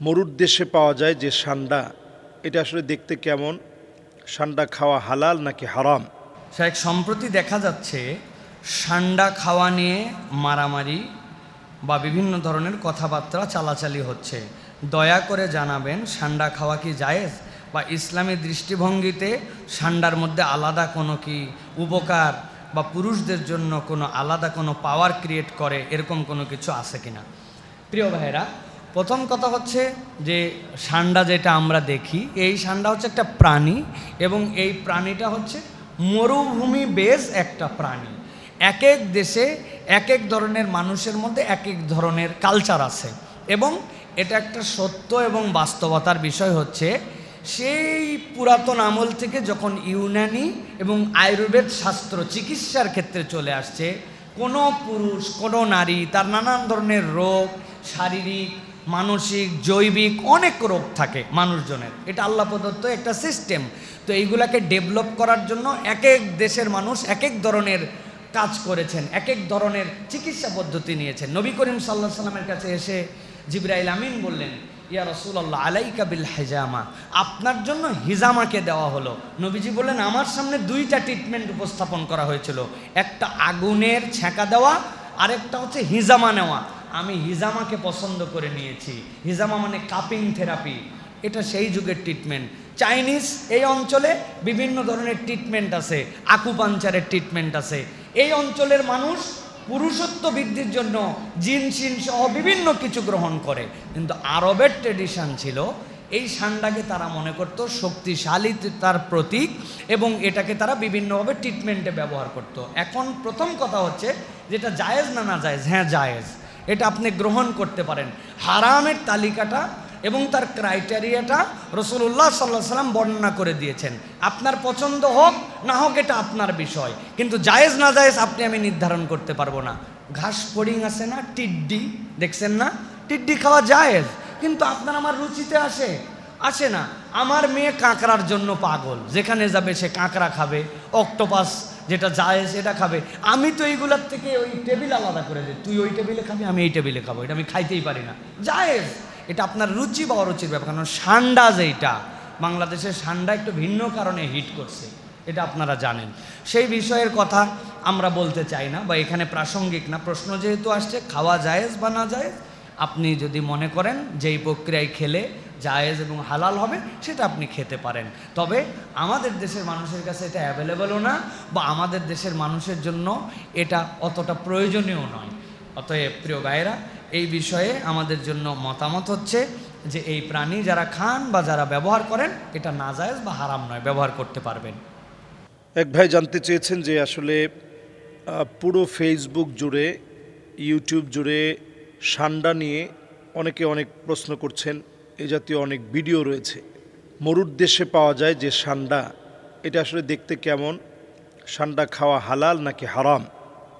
মরুর দেশে পাওয়া যায় যে সান্ডা। এটা আসলে দেখতে কেমন? সান্ডা খাওয়া হালাল নাকি হারাম? শেখ সম্প্রতি দেখা যাচ্ছে সান্ডা খাওয়া নিয়ে মারামারি বা বিভিন্ন ধরনের কথাবার্তা চালাচালি হচ্ছে। দয়া করে জানাবেন, সান্ডা খাওয়া কি জায়েজ? বা ইসলামী দৃষ্টিভঙ্গিতে সান্ডার মধ্যে আলাদা কোনো কি উপকার বা পুরুষদের জন্য কোনো আলাদা কোনো পাওয়ার ক্রিয়েট করে এরকম কোনো কিছু আছে কিনা? প্রিয় ভাইরা প্রথম কথা হচ্ছে যে সান্ডা যেটা আমরা দেখি, এই সান্ডা হচ্ছে একটা প্রাণী এবং এই প্রাণীটা হচ্ছে মরুভূমি বেজ একটা প্রাণী। এক এক দেশে এক এক ধরনের মানুষের মধ্যে এক এক ধরনের কালচার আছে এবং এটা একটা সত্য এবং বাস্তবতার বিষয় হচ্ছে সেই পুরাতন আমল থেকে যখন ইউনানি এবং আয়ুর্বেদ শাস্ত্র চিকিৎসার ক্ষেত্রে চলে আসছে, কোনো পুরুষ, কোনো নারী তার নানান ধরনের রোগ, শারীরিক মানসিক, জৈবিক অনেক রোগ থাকে মানুষজনের। এটা আল্লাহ প্রদত্ত একটা সিস্টেম। তো এইগুলাকে ডেভেলপ করার জন্য এক এক দেশের মানুষ এক এক ধরনের কাজ করেছেন এক এক ধরনের চিকিৎসা পদ্ধতি নিয়েছেন। নবী করিম সাল্লাহ সাল্লামের কাছে এসে জিব্রাইল আমিন বললেন, ইয়া রসুল্লাহ আলাইকা বিল হেজামা। আপনার জন্য হিজামাকে দেওয়া হলো। নবীজি বললেন, আমার সামনে দুইটা ট্রিটমেন্ট উপস্থাপন করা হয়েছিল। একটা আগুনের ছ্যাঁকা দেওয়া, আরেকটা হচ্ছে হিজামা নেওয়া। আমি হিজামাকে পছন্দ করে নিয়েছি। হিজামা মানে কাপিং থেরাপি। এটা সেই যুগের ট্রিটমেন্ট চাইনিজ এই অঞ্চলে বিভিন্ন ধরনের ট্রিটমেন্ট আছে। আকুপাঞ্চারের ট্রিটমেন্ট আছে। এই অঞ্চলের মানুষ পুরুষত্ব বৃদ্ধির জন্য জিন সিন সহ বিভিন্ন কিছু গ্রহণ করে। কিন্তু আরবের ট্রেডিশন ছিল, এই সান্ডাকে তারা মনে করতো শক্তিশালী তার প্রতীক এবং এটাকে তারা বিভিন্নভাবে ট্রিটমেন্টে ব্যবহার করত। এখন প্রথম কথা হচ্ছে, যেটা জায়েজ না না জায়েজ? হ্যাঁ জায়েজ। এটা আপনি গ্রহণ করতে পারেন। হারামের তালিকাটা এবং তার ক্রাইটেরিয়াটা রসুল্লাহ সাল্লাহ সাল্লাম বর্ণনা করে দিয়েছেন। আপনার পছন্দ হোক, না হোক, এটা আপনার বিষয়। কিন্তু জায়েজ, না জায়েজ আপনি আমি নির্ধারণ করতে পারব না। ঘাস ফড়িং আছে না, টিড্ডি, দেখছেন না? টিড্ডি খাওয়া জায়েজ, কিন্তু আপনার আমার রুচিতে আসে। আসে না। আমার মেয়ে কাঁকড়ার জন্য পাগল। যেখানে যাবে সে কাঁকড়া খাবে, অক্টোপাস যেটা জায়েজ এটা খাবে। আমি তো এইগুলার থেকে ওই টেবিল আলাদা করে দিই। তুই ওই টেবিলে খাবি, আমি এই টেবিলে খাব। এটা আমি খাইতেই পারি না। জায়েজ। এটা আপনার রুচি বা অরুচির ব্যাপার। কারণ সান্ডা যেইটা, বাংলাদেশের সান্ডা একটু ভিন্ন কারণে হিট করছে। এটা আপনারা জানেন। সেই বিষয়ের কথা আমরা বলতে চাই না, বা এখানে প্রাসঙ্গিক না। প্রশ্ন যেহেতু আসছে, খাওয়া জায়েজ বা না জায়েজ? আপনি যদি মনে করেন যে এই প্রক্রিয়ায় খেলে জায়েজ এবং হালাল হবে, সেটা আপনি খেতে পারেন। তবে আমাদের দেশের মানুষের কাছে এটা অ্যাভেলেবলও না বা আমাদের দেশের মানুষের জন্য এটা অতটা প্রয়োজনীয় নয়। অতএব প্রিয় ভাইয়েরা, এই বিষয়ে আমাদের জন্য মতামত হচ্ছে যে এই প্রাণী যারা খান বা যারা ব্যবহার করেন, এটা নাজায়েজ বা হারাম নয়, ব্যবহার করতে পারবেন। এক ভাই জানতে চেয়েছেন যে আসলে পুরো ফেসবুক জুড়ে ইউটিউব জুড়ে সান্ডা নিয়ে অনেকে অনেক প্রশ্ন করছেন, এ জাতীয় অনেক ভিডিও রয়েছে। মরুর দেশে পাওয়া যায় যে সান্ডা, এটা আসলে দেখতে কেমন? সান্ডা খাওয়া হালাল নাকি হারাম?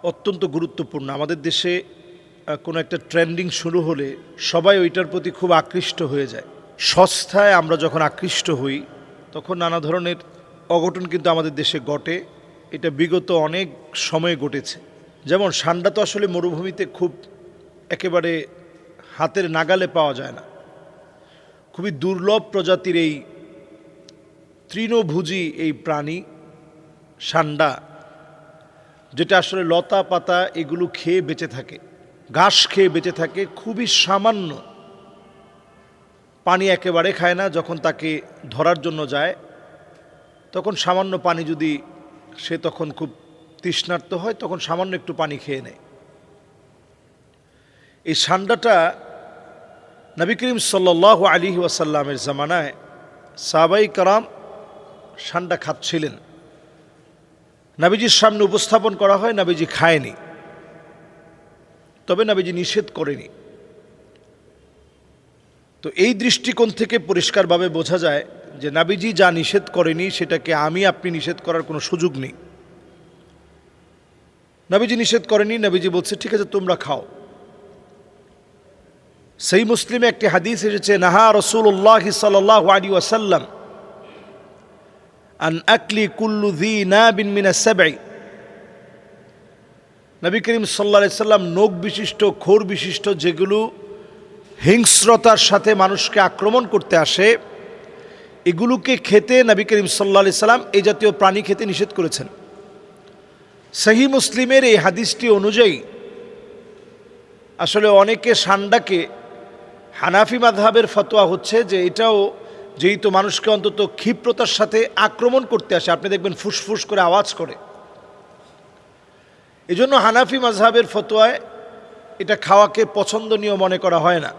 অত্যন্ত গুরুত্বপূর্ণ। আমাদের দেশে কোনো একটা ট্রেন্ডিং শুরু হলে সবাই ওইটার প্রতি খুব আকৃষ্ট হয়ে যায়। সস্তায় আমরা যখন আকৃষ্ট হই, তখন নানা ধরনের অঘটন কিন্তু আমাদের দেশে ঘটে। এটা বিগত অনেক সময়ে ঘটেছে। যেমন সান্ডা তো আসলে মরুভূমিতে খুব একেবারে হাতের নাগালে পাওয়া যায় না। খুবই দুর্লভ প্রজাতির এই তৃণভোজী এই প্রাণী, সান্ডা, যেটা আসলে লতা পাতা এগুলো খেয়ে বেঁচে থাকে, ঘাস খেয়ে বেঁচে থাকে, খুবই সামান্য পানি একেবারে খায় না, যখন তাকে ধরার জন্য যায়, তখন সামান্য পানি যদি সে তখন খুব তৃষ্ণার্ত হয়, তখন সামান্য একটু পানি খেয়ে নেয়। এই সান্ডাটা নবী করিম সাল্লাহ আলী ওয়াসাল্লামের জামানায় সাবাই কারাম সান্ডা খাচ্ছিলেন। নাবিজির সামনে উপস্থাপন করা হয়, নাবিজি খায়নি। তবে নাবিজি নিষেধ করেনি। তো এই দৃষ্টিকোণ থেকে পরিষ্কারভাবে বোঝা যায় যে নাবিজি যা নিষেধ করেনি, সেটাকে আমি, আপনি নিষেধ করার কোনো সুযোগ নেই। নাবিজি নিষেধ করেনি, নাবিজি বলছে, ঠিক আছে, তোমরা খাও। সেই মুসলিমে একটি হাদিস এসেছে, নাহা রসুল্লাহ সাল্লাহ আলী ওয়াসাল্লাম আন আকলি কুল্লু দি না বিন মিনা সাবাই নবী করিম সাল্লা সাল্লাম নোক বিশিষ্ট, খোর বিশিষ্ট, যেগুলো হিংস্রতার সাথে মানুষকে আক্রমণ করতে আসে, এগুলোকে খেতে নবী করিম সাল্লা সাল্লাম এই জাতীয় প্রাণী খেতে নিষেধ করেছেন। সহি মুসলিমের এই হাদিসটি অনুযায়ী আসলে অনেকে সান্ডাকে হানাফি মাধাবের ফতোয়া হচ্ছে যে এটাও যেহেতু মানুষকে অন্তত ক্ষিপ্রতার সাথে আক্রমণ করতে আসে, আপনি দেখবেন ফুসফুস করে আওয়াজ করে। এজন্য হানাফি মাঝহাবের ফতোয়ায় এটা খাওয়াকে পছন্দনীয় মনে করা হয় না।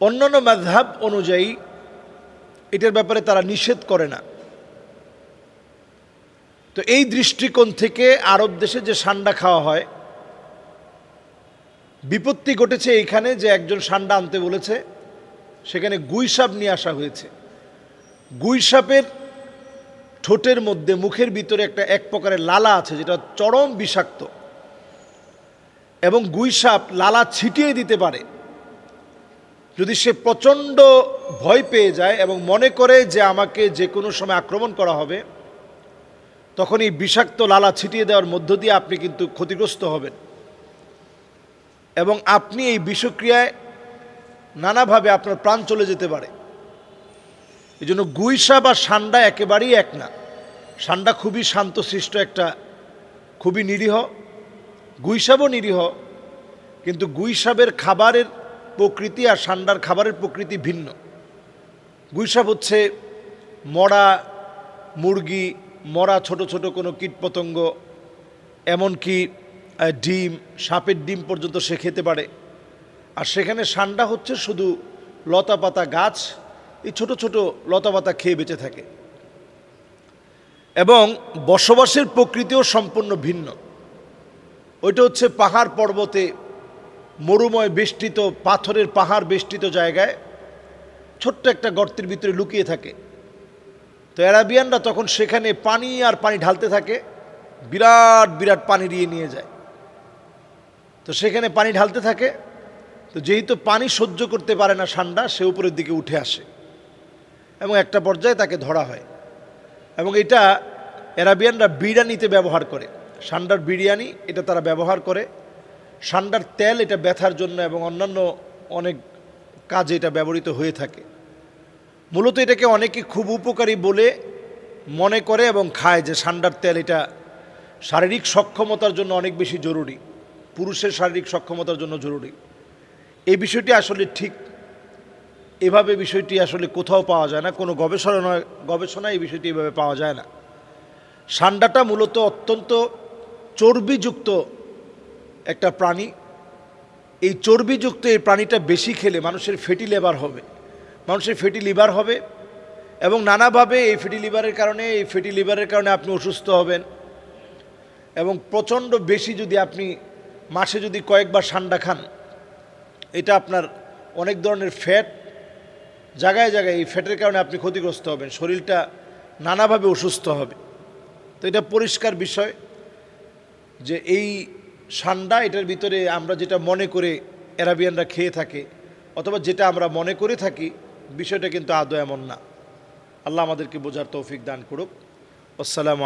অন্যান্য মাঝহাব অনুযায়ী এটার ব্যাপারে তারা নিষেধ করে না। তো এই দৃষ্টিকোণ থেকে আরব দেশে যে সান্ডা খাওয়া হয় বিপত্তি ঘটেছে এইখানে যে একজন সান্ডা আনতে বলেছে, সেখানে গুইসাপ নিয়ে আসা হয়েছে। গুইসাপের ঠোঁটের মধ্যে, মুখের ভিতরে একটা এক প্রকারের লালা আছে, যেটা চরম বিষাক্ত। এবং গুইসাপ লালা ছিটিয়ে দিতে পারে। যদি সে প্রচণ্ড ভয় পেয়ে যায় এবং মনে করে যে আমাকে যে কোনো সময় আক্রমণ করা হবে, তখন এই বিষাক্ত লালা ছিটিয়ে দেওয়ার মধ্য দিয়ে আপনি কিন্তু ক্ষতিগ্রস্ত হবেন। এবং আপনি এই বিষক্রিয়ায় নানাভাবে আপনার প্রাণ চলে যেতে পারে। এই জন্য গুইসা বা সান্ডা একেবারেই এক না। সান্ডা খুবই শান্তশিষ্ট একটা, খুবই নিরীহ, গুইসাবও নিরীহ, কিন্তু গুইসাবের খাবারের প্রকৃতি আর সান্ডার খাবারের প্রকৃতি ভিন্ন। গুইসাব হচ্ছে মরা মুরগি, মরা ছোট ছোট কোনো কীটপতঙ্গ, এমনকি ডিম, সাপের ডিম পর্যন্ত সে খেতে পারে। আর সেখানে সান্ডা হচ্ছে শুধু লতা পাতা গাছ, এই ছোট ছোট লতা পাতা খেয়ে বেঁচে থাকে। এবং বসবাসের প্রকৃতিও সম্পূর্ণ ভিন্ন। ওইটা হচ্ছে পাহাড় পর্বতে মরুময় বেষ্টিত, পাথরের পাহাড় বেষ্টিত জায়গায় ছোট্ট একটা গর্তের ভিতরে লুকিয়ে থাকে। তো অ্যারাবিয়ানরা তখন সেখানে পানি আর পানি ঢালতে থাকে, বিরাট বিরাট পানি দিয়ে নিয়ে যায়। তো সেখানে পানি ঢালতে থাকে। তো যেহেতু পানি সহ্য করতে পারে না ঠান্ডা, সে উপরের দিকে উঠে আসে। এবং একটা পর্যায়ে তাকে ধরা হয়। এবং এটা অ্যারাবিয়ানরা বিরিয়ানিতে ব্যবহার করে। সান্ডার বিরিয়ানি, এটা তারা ব্যবহার করে। সান্ডার তেল এটা ব্যথার জন্য এবং অন্যান্য অনেক কাজে এটা ব্যবহৃত হয়ে থাকে। মূলত এটাকে অনেকে খুব উপকারী বলে মনে করে এবং খায় যে সান্ডার তেল এটা শারীরিক সক্ষমতার জন্য অনেক বেশি জরুরি। পুরুষের শারীরিক সক্ষমতার জন্য জরুরি। এই বিষয়টি আসলে ঠিক। এভাবে বিষয়টি আসলে কোথাও পাওয়া যায় না, কোনো গবেষণা গবেষণায় এই বিষয়টি এভাবে পাওয়া যায় না। সান্ডাটা মূলত অত্যন্ত চর্বিযুক্ত একটা প্রাণী। এই চর্বিযুক্ত এই প্রাণীটা বেশি খেলে মানুষের ফেটি লিভার হবে। মানুষের ফেটি লিভার হবে এবং নানাভাবে এই ফেটি লিভারের কারণে, এই ফেটি লিভারের কারণে আপনি অসুস্থ হবেন এবং প্রচণ্ড বেশি যদি আপনি মাসে যদি কয়েকবার সান্ডা খান, এটা আপনার অনেক ধরনের ফ্যাট জায়গায় জায়গায় এই ফ্যাটের কারণে আপনি ক্ষতিগ্রস্ত হবেন, শরীরটা নানাভাবে অসুস্থ হবে। তো এটা পরিষ্কার বিষয় যে এই সান্ডা এটার ভিতরে আমরা যেটা মনে করে অ্যারাবিয়ানরা খেয়ে থাকে, অথবা যেটা আমরা মনে করে থাকি, বিষয়টা কিন্তু আদৌ এমন না। আল্লাহ আমাদেরকে বোঝার তৌফিক দান করুক। আসসালামু